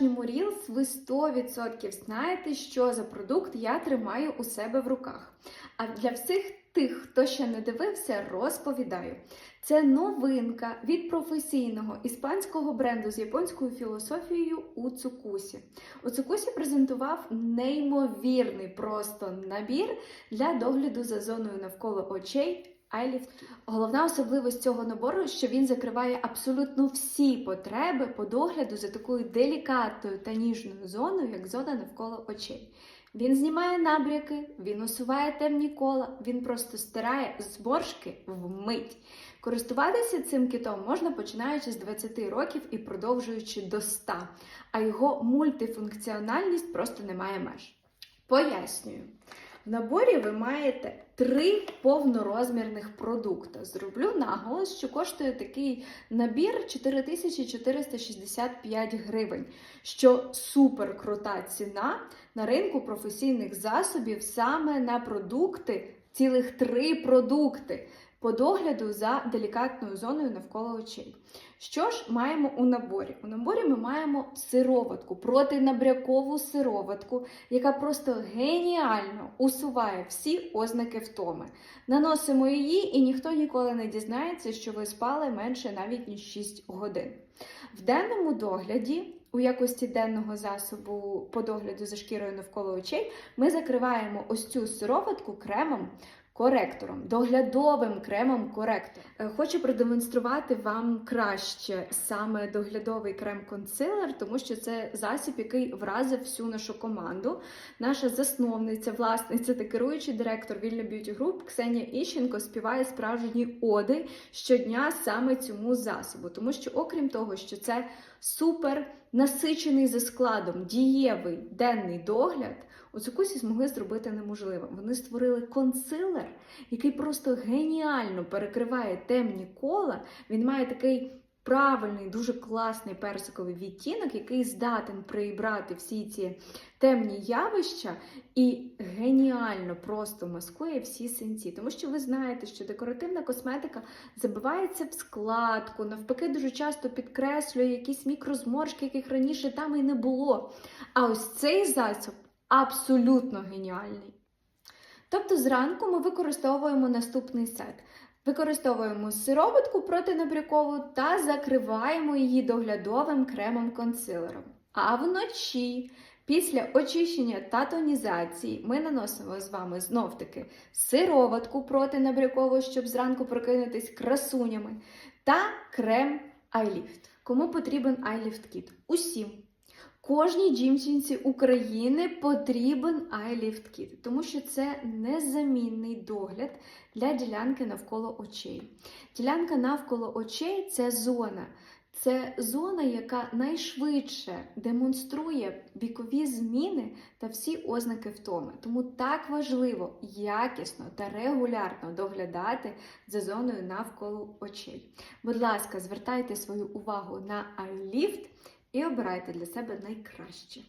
Reels ви 100% знаєте, що за продукт я тримаю у себе в руках. А для всіх тих, хто ще не дивився, розповідаю. Це новинка від професійного іспанського бренду з японською філософією Уцукусі. Уцукусі презентував неймовірний просто набір для догляду за зоною навколо очей. iLift. Головна особливість цього набору, що він закриває абсолютно всі потреби по догляду за такою делікатною та ніжною зоною, як зона навколо очей. Він знімає набряки, він усуває темні кола, він просто стирає зморшки вмить. Користуватися цим китом можна починаючи з 20 років і продовжуючи до 100, а його мультифункціональність просто не має меж. Пояснюю. В наборі ви маєте три повнорозмірних продукти. Зроблю наголос, що коштує такий набір 4465 гривень, що супер крута ціна на ринку професійних засобів саме на продукти, цілих три продукти по догляду за делікатною зоною навколо очей. Що ж маємо у наборі? У наборі ми маємо сироватку, протинабрякову сироватку, яка просто геніально усуває всі ознаки втоми. Наносимо її, і ніхто ніколи не дізнається, що ви спали менше навіть ніж 6 годин. В денному догляді. У якості денного засобу по догляду за шкірою навколо очей ми закриваємо ось цю сироватку кремом коректором, доглядовим кремом коректор. Е, Хочу продемонструвати вам краще саме доглядовий крем-консилер, тому що це засіб, який вразив всю нашу команду. Наша засновниця, власниця та керуючий директор Вільно Б'юті Груп Ксенія Іщенко співає справжні оди щодня саме цьому засобу, тому що, окрім того, що це супер насичений за складом дієвий денний догляд. У Цукусі змогли зробити неможливим. Вони створили консилер, який просто геніально перекриває темні кола. Він має такий правильний, дуже класний персиковий відтінок, який здатен прибрати всі ці темні явища і геніально просто маскує всі синці. Тому що ви знаєте, що декоративна косметика забивається в складку, навпаки, дуже часто підкреслює якісь мікрозморшки, яких раніше там і не було. А ось цей засіб абсолютно геніальний. Тобто зранку ми використовуємо наступний сет. Використовуємо сироватку протинабрякову та закриваємо її доглядовим кремом-консилером. А вночі, після очищення та тонізації, ми наносимо з вами знов-таки сироватку протинабрякову, щоб зранку прокинутись красунями, та крем iLift. Кому потрібен Kit? Усім. Кожній дівчинці України потрібен iLift Kit, тому що це незамінний догляд для ділянки навколо очей. Ділянка навколо очей це зона. Це зона, яка найшвидше демонструє вікові зміни та всі ознаки втоми. Тому так важливо якісно та регулярно доглядати за зоною навколо очей. Будь ласка, звертайте свою увагу на iLift і обирайте для себе найкраще.